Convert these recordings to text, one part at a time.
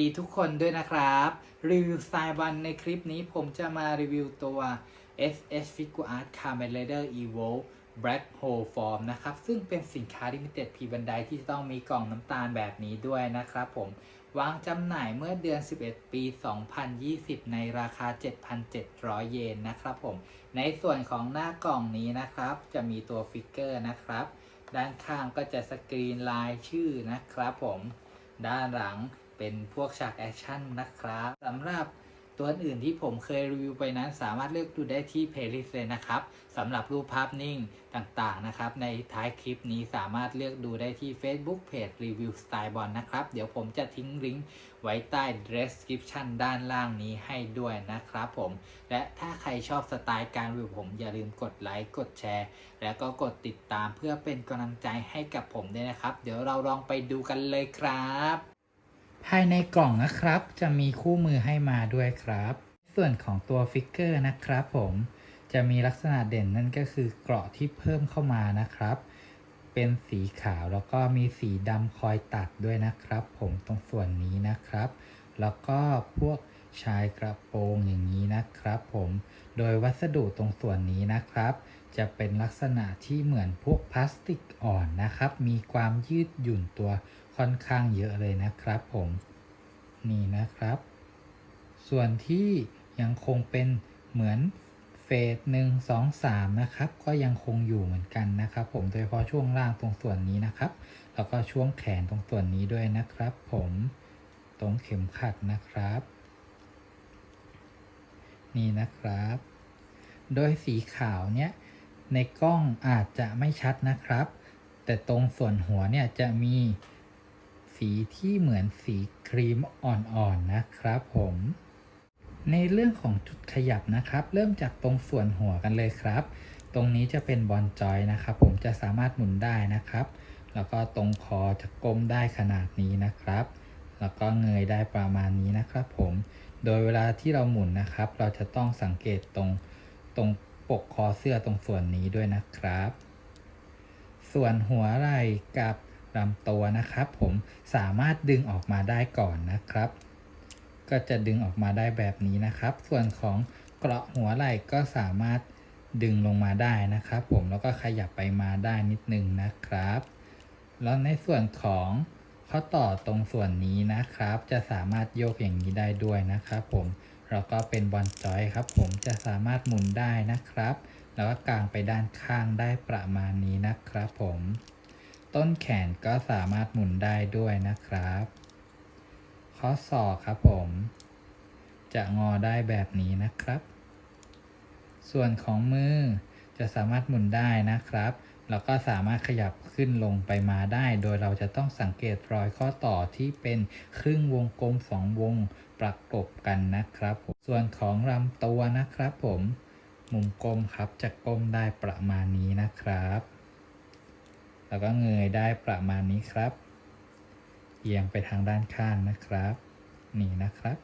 ดีทุกคนด้วยนะครับ รีวิวสไตล์วันในคลิปนี้ผมจะมารีวิวตัว SS Figure Art Kamen Rider Evo Black Hole Form นะครับ ซึ่งเป็นสินค้า Limited พีบันไดที่จะต้องมีกล่องน้ำตาลแบบนี้ด้วยนะครับผม วางจำหน่ายเมื่อเดือน 11 ปี 2020 ในราคา 7,700 เยนนะครับผม ในส่วนของหน้ากล่องนี้นะครับ จะมีตัวฟิกเกอร์นะครับ ด้านข้างก็จะสกรีนลายชื่อนะครับผม ด้านหลัง เป็นพวกฉากแอคชั่นนะครับสำหรับตัวอื่นที่ผมเคยรีวิวไปนั้นสามารถเลือกดูได้ที่เพลย์ลิสต์เลยนะครับสำหรับรูปภาพนิ่งต่างๆนะครับ ในท้ายคลิปนี้สามารถเลือกดูได้ที่ Facebook Page Review Style Ball นะครับ เดี๋ยวผมจะทิ้งลิงก์ไว้ใต้ description ด้านล่างนี้ให้ด้วยนะครับผม และถ้าใครชอบสไตล์การรีวิวผมอย่าลืมกดไลค์กดแชร์ แล้วก็กดติดตามเพื่อเป็นกำลังใจให้กับผมด้วยนะครับ เดี๋ยวเราลองไปดูกันเลยครับ ภายในกล่องนะครับ จะมีคู่มือให้มาด้วยครับ ส่วนของตัวฟิกเกอร์นะครับผมจะมีลักษณะเด่นนั่นก็คือเกราะที่เพิ่มเข้ามานะครับ เป็นสีขาวแล้วก็มีสีดำคอยตัดด้วยนะครับ ผมตรงส่วนนี้นะครับ แล้วก็พวกชายกระโปรงอย่างนี้นะครับ ผมโดยวัสดุตรงส่วนนี้นะครับ จะเป็นลักษณะที่เหมือนพวกพลาสติกอ่อนนะครับ มีความยืดหยุ่นตัว ค่อนข้างเยอะเลยนะครับผมนี่นะครับ ส่วนที่ยังคงเป็นเหมือนเฟสหนึ่งสองสามนะครับ ก็ยังคงอยู่เหมือนกันนะครับ ผมโดยเฉพาะช่วงล่างตรงส่วนนี้นะครับ แล้วก็ช่วงแขนตรงส่วนนี้ด้วยนะครับ ผมตรงเข็มขัดนะครับ นี่นะครับ โดยสีขาวเนี่ยในกล้องอาจจะไม่ชัดนะครับ แต่ตรงส่วนหัวเนี่ยจะมี สีที่เหมือนสีครีมอ่อนๆนะครับผม ในเรื่องของจุดขยับนะครับ เริ่มจากตรงส่วนหัวกันเลยครับ ตรงนี้จะเป็นบอลจอยนะครับ ผมจะสามารถหมุนได้นะครับ แล้วก็ตรงคอจะก้มได้ขนาดนี้นะครับ แล้วก็เงยได้ประมาณนี้นะครับผม โดยเวลาที่เราหมุนนะครับ เราจะต้องสังเกตตรงตรงปกคอเสื้อตรงส่วนนี้ด้วยนะครับ ส่วนหัวไหล่กับ ลำตัวนะครับ ผมสามารถดึงออกมาได้ก่อนนะครับ ก็จะดึงออกมาได้แบบนี้นะครับ ส่วนของเกราะหัวไหล่ก็สามารถดึงลงมาได้นะครับ ผมแล้วก็ขยับไปมาได้นิดนึงนะครับ แล้วในส่วนของข้อต่อตรงส่วนนี้นะครับ จะสามารถโยกอย่างนี้ได้ด้วยนะครับ ผมแล้วก็เป็นบอลจอยครับ ผมจะสามารถหมุนได้นะครับ แล้วก็กางไปด้านข้างได้ประมาณนี้นะครับ ผม ต้นแขนก็สามารถหมุนได้ด้วยนะครับ ข้อศอกครับผม จะงอได้แบบนี้นะครับ ส่วนของมือจะสามารถหมุนได้นะครับ แล้วก็สามารถขยับขึ้นลงไปมาได้ โดยเราจะต้องสังเกตรอยข้อต่อที่เป็นครึ่งวงกลมสองวงประกบกันนะครับ ส่วนของลำตัวนะครับผม มุมกลมครับจะก้มได้ประมาณนี้นะครับ แล้วก็เงยได้ประมาณนี้ครับ เอียงไปทางด้านข้างนะครับ นี่นะครับ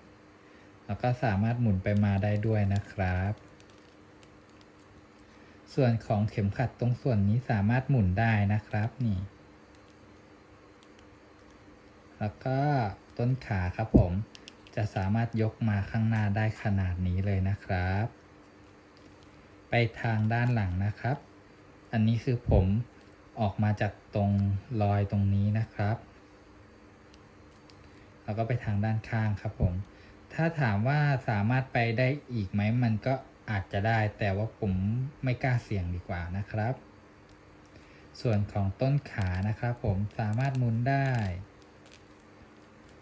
แล้วก็สามารถหมุนไปมาได้ด้วยนะครับ ส่วนของเข็มขัดตรงส่วนนี้สามารถหมุนได้นะครับนี่ แล้วก็ต้นขาครับผม จะสามารถยกมาข้างหน้าได้ขนาดนี้เลยนะครับ ไปทางด้านหลังนะครับ อันนี้คือผม ออกมาจากตรงรอยตรงนี้นะครับ แล้วก็ไปทางด้านข้างครับผม ถ้าถามว่าสามารถไปได้อีกไหมมันก็อาจจะได้แต่ว่าผมไม่กล้าเสี่ยงดีกว่านะครับ ส่วนของต้นขานะครับผมสามารถมุนได้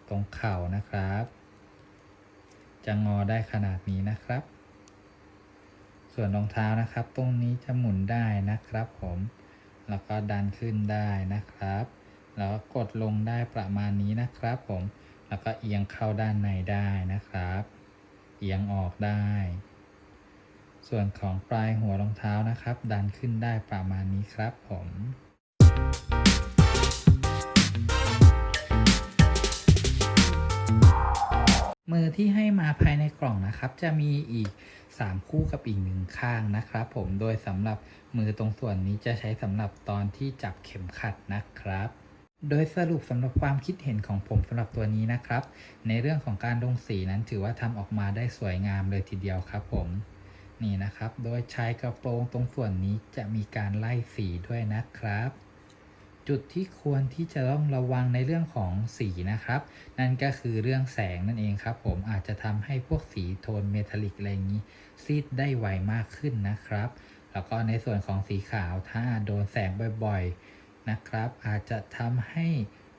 ตรงเข่านะครับ จะงอได้ขนาดนี้นะครับ ส่วนรองเท้านะครับ ตรงนี้จะหมุนได้นะครับผม แล้วก็ดันขึ้นได้นะครับ แล้วก็กดลงได้ประมาณนี้นะครับผม แล้วก็เอียงเข้าด้านในได้นะครับ เอียงออกได้ ส่วนของปลายหัวรองเท้านะครับ ดันขึ้นได้ประมาณนี้ครับผม มือที่ให้มาภายในกล่องนะครับ จะมีอีก 3 คู่กับอีกหนึ่งข้างนะครับ ผมโดยสำหรับมือตรงส่วนนี้จะใช้สำหรับตอนที่จับเข็มขัดนะครับโดยสรุปสำหรับความคิดเห็นของผมสำหรับตัวนี้นะครับ ในเรื่องของการลงสีนั้นถือว่าทำออกมาได้สวยงามเลยทีเดียวครับผมนี่นะครับ โดยใชายกระโปรงตรงส่วนนี้จะมีการไล่สีด้วยนะครับ จุดที่ควรที่จะต้องระวังในเรื่องของสีนะครับ นั่นก็คือเรื่องแสงนั่นเองครับ ผมอาจจะทำให้พวกสีโทนเมทัลลิกอะไรอย่างนี้ซีดได้ไวมากขึ้นนะครับ แล้วก็ในส่วนของสีขาวถ้าโดนแสงบ่อยๆนะครับ อาจจะทำให้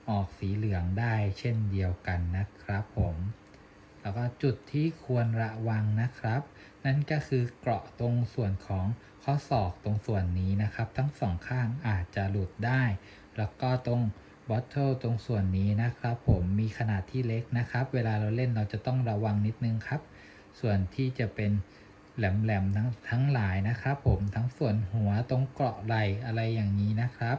ออกสีเหลืองได้เช่นเดียวกันนะครับผมแล้วก็จุดที่ควรระวังนะครับ นั่นก็คือเกราะตรงส่วนของข้อศอกตรงส่วนนี้นะครับ ทั้งสองข้างอาจจะหลุดได้ แล้วก็ตรงบอทเทิลตรงส่วนนี้นะครับ ผมมีขนาดที่เล็กนะครับ เวลาเราเล่นเราจะต้องระวังนิดนึงครับ ส่วนที่จะเป็นแหลมๆทั้งทั้งหลายนะครับ ผมทั้งส่วนหัวตรงเกราะไหลอะไรอย่างนี้นะครับ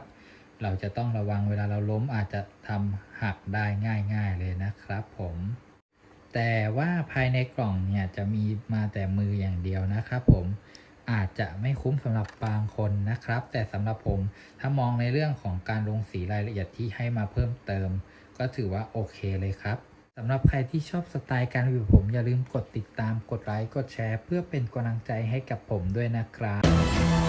เราจะต้องระวังเวลาเราล้มอาจจะทำหักได้ง่าย ๆเลยนะครับ ผมแต่ว่าภายในกล่องเนี่ยจะมีมาแต่มืออย่างเดียวนะครับผม อาจจะไม่คุ้มสำหรับบางคนนะครับ แต่สำหรับผมถ้ามองในเรื่องของการลงสีรายละเอียดที่ให้มาเพิ่มเติม ก็ถือว่าโอเคเลยครับสำหรับใครที่ชอบสไตล์การรีวิวผมอย่าลืมกดติดตามกดไลค์กดแชร์ เพื่อเป็นกำลังใจให้กับผมด้วยนะครับ